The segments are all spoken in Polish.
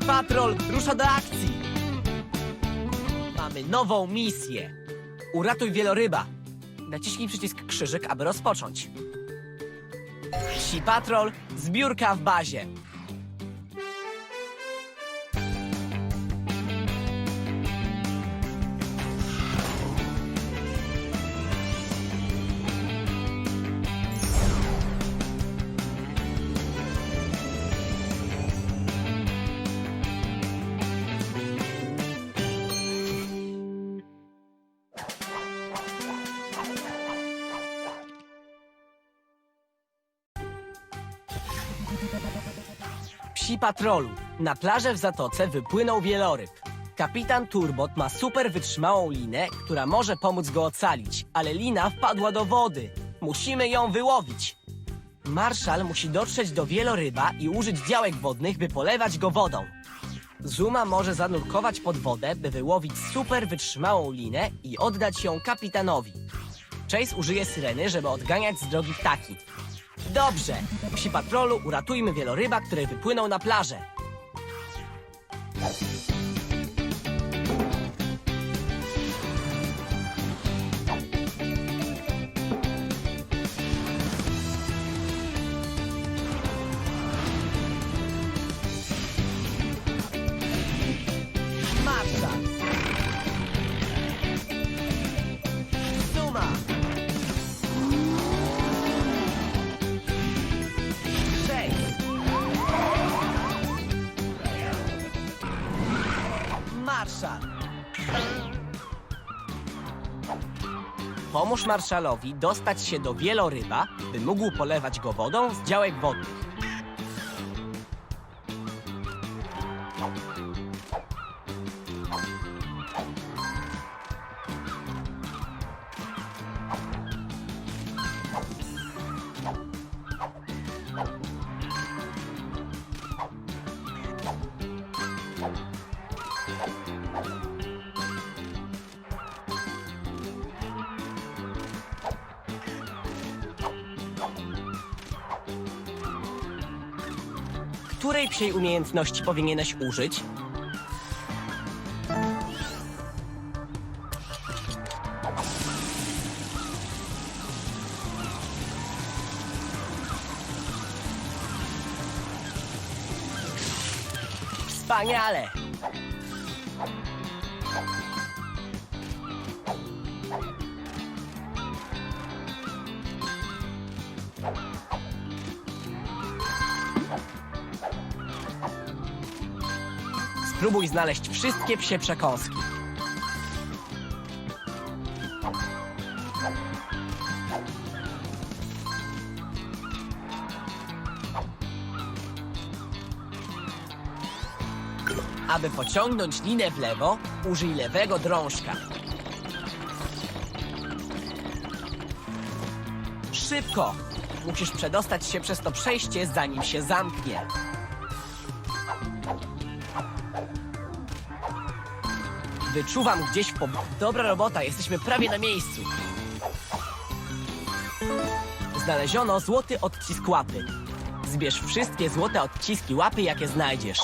Patrol rusza do akcji! Mamy nową misję. Uratuj wieloryba. Naciśnij przycisk krzyżyk, aby rozpocząć. Psi Patrol, zbiórka w bazie. Psi Patrolu. Na plażę w Zatoce wypłynął wieloryb. Kapitan Turbot ma super wytrzymałą linę, która może pomóc go ocalić, ale lina wpadła do wody. Musimy ją wyłowić. Marszal musi dotrzeć do wieloryba i użyć działek wodnych, by polewać go wodą. Zuma może zanurkować pod wodę, by wyłowić super wytrzymałą linę i oddać ją kapitanowi. Chase użyje syreny, żeby odganiać z drogi ptaki. Dobrze! Psi patrolu uratujmy wieloryba, który wypłynął na plażę. Pomóż marszalowi dostać się do wieloryba, by mógł polewać go wodą z działek wodnych. Której psiej umiejętności powinieneś użyć? Wspaniale! Spróbuj znaleźć wszystkie psie przekąski. Aby pociągnąć linę w lewo, użyj lewego drążka. Szybko! Musisz przedostać się przez to przejście, zanim się zamknie. Wyczuwam gdzieś w pobliżu. Dobra robota, jesteśmy prawie na miejscu. Znaleziono złoty odcisk łapy. Zbierz wszystkie złote odciski łapy, jakie znajdziesz.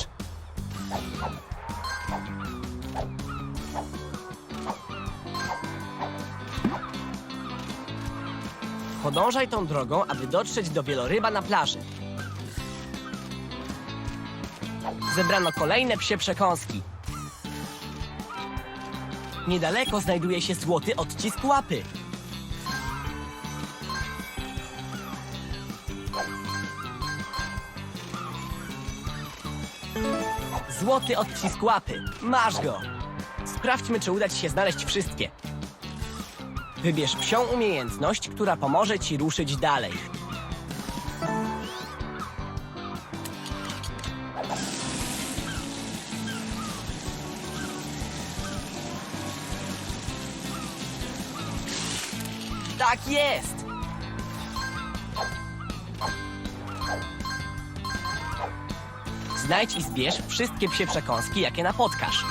Podążaj tą drogą, aby dotrzeć do wieloryba na plaży. Zebrano kolejne psie przekąski. Niedaleko znajduje się złoty odcisk łapy. Złoty odcisk łapy. Masz go. Sprawdźmy, czy uda ci się znaleźć wszystkie. Wybierz psią umiejętność, która pomoże ci ruszyć dalej. Tak jest! Znajdź i zbierz wszystkie psie przekąski, jakie napotkasz.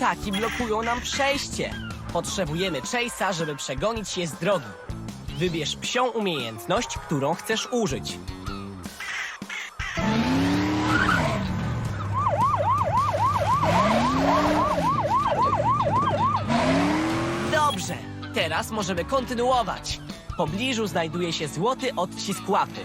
Taki blokują nam przejście. Potrzebujemy Chase'a, żeby przegonić je z drogi. Wybierz psią umiejętność, którą chcesz użyć. Teraz możemy kontynuować. W pobliżu znajduje się złoty odcisk łapy.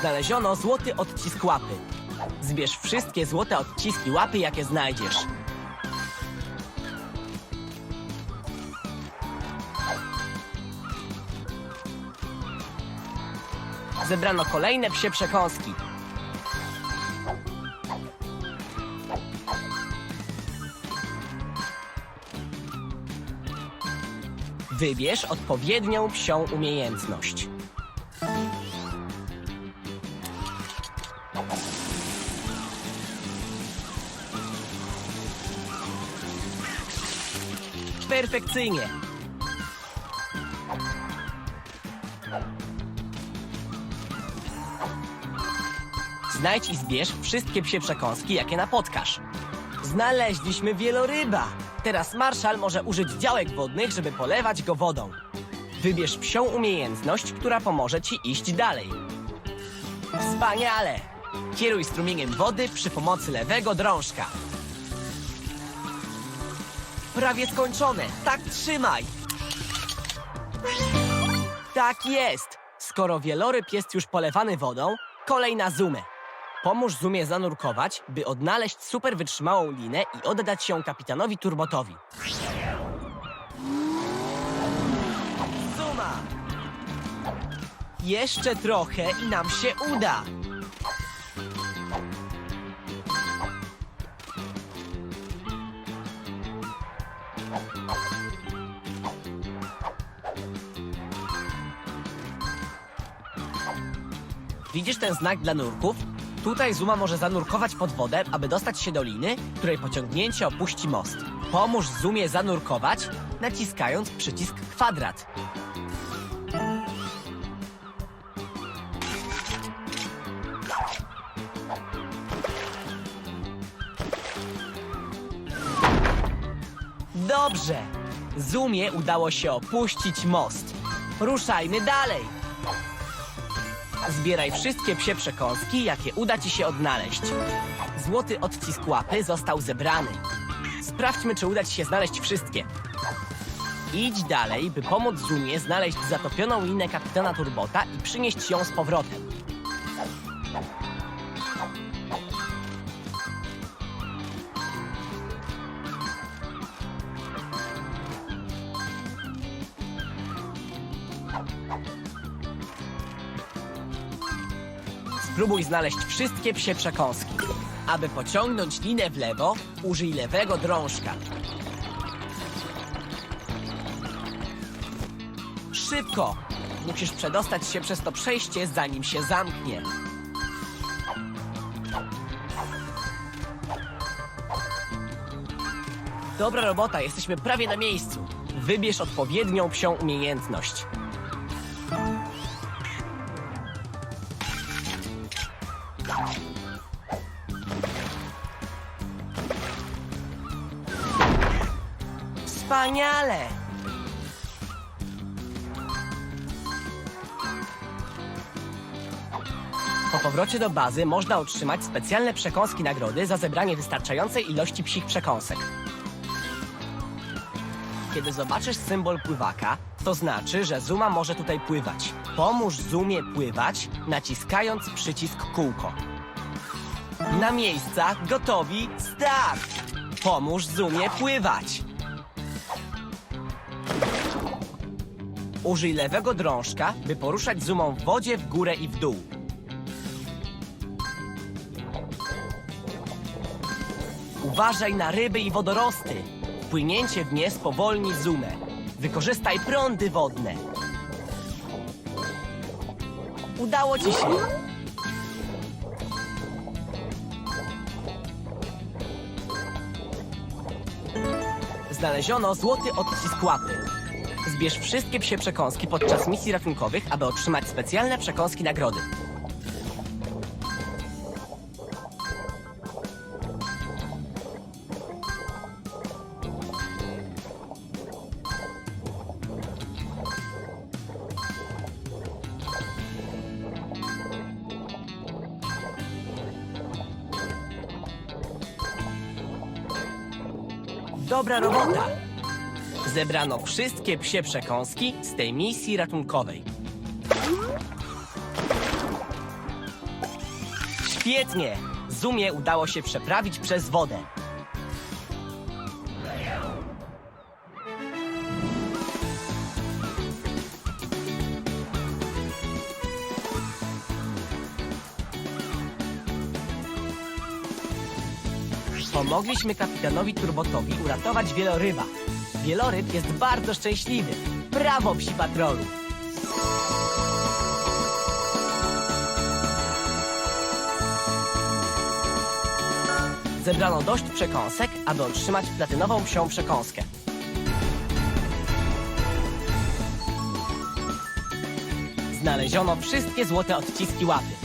Znaleziono złoty odcisk łapy. Zbierz wszystkie złote odciski łapy, jakie znajdziesz. Zebrano kolejne psie przekąski. Wybierz odpowiednią psią umiejętność. Perfekcyjnie. Znajdź i zbierz wszystkie psie przekąski, jakie napotkasz. Znaleźliśmy wieloryba. Teraz Marszal może użyć działek wodnych, żeby polewać go wodą. Wybierz psią umiejętność, która pomoże ci iść dalej. Wspaniale! Kieruj strumieniem wody przy pomocy lewego drążka. Prawie skończone. Tak trzymaj. Tak jest. Skoro wieloryb jest już polewany wodą, kolej na Zumę. Pomóż Zumie zanurkować, by odnaleźć super wytrzymałą linę i oddać ją kapitanowi Turbotowi. Zuma! Jeszcze trochę i nam się uda. Widzisz ten znak dla nurków? Tutaj Zuma może zanurkować pod wodę, aby dostać się do liny, której pociągnięcie opuści most. Pomóż Zumie zanurkować, naciskając przycisk kwadrat. Dobrze! Zumie udało się opuścić most. Ruszajmy dalej! Zbieraj wszystkie psie przekąski, jakie uda ci się odnaleźć. Złoty odcisk łapy został zebrany. Sprawdźmy, czy uda ci się znaleźć wszystkie. Idź dalej, by pomóc Zumie znaleźć zatopioną linę kapitana Turbota i przynieść ją z powrotem. Spróbuj znaleźć wszystkie psie przekąski. Aby pociągnąć linę w lewo, użyj lewego drążka. Szybko! Musisz przedostać się przez to przejście, zanim się zamknie. Dobra robota, jesteśmy prawie na miejscu. Wybierz odpowiednią psią umiejętność. Wspaniale! Po powrocie do bazy można otrzymać specjalne przekąski nagrody za zebranie wystarczającej ilości psich przekąsek. Kiedy zobaczysz symbol pływaka, to znaczy, że Zuma może tutaj pływać. Pomóż Zumie pływać, naciskając przycisk kółko. Na miejsca, gotowi, start! Pomóż Zumie pływać! Użyj lewego drążka, by poruszać Zumą w wodzie w górę i w dół. Uważaj na ryby i wodorosty. Płynięcie w nie spowolni Zumę. Wykorzystaj prądy wodne. Udało ci się. Znaleziono złoty odcisk łapy. Zbierz wszystkie psie przekąski podczas misji ratunkowych, aby otrzymać specjalne przekąski nagrody. Dobra robota! Zebrano wszystkie psie przekąski z tej misji ratunkowej. Świetnie! Zumie udało się przeprawić przez wodę. Pomogliśmy kapitanowi Turbotowi uratować wieloryba. Wieloryb jest bardzo szczęśliwy. Brawo, psi patrolu! Zebrano dość przekąsek, aby otrzymać platynową psią przekąskę. Znaleziono wszystkie złote odciski łapy.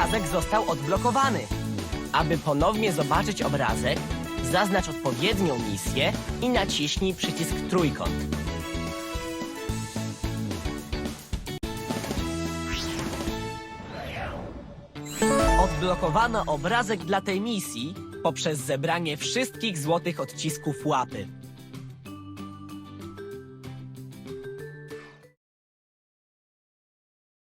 Obrazek został odblokowany. Aby ponownie zobaczyć obrazek, zaznacz odpowiednią misję i naciśnij przycisk trójkąt. Odblokowano obrazek dla tej misji poprzez zebranie wszystkich złotych odcisków łapy.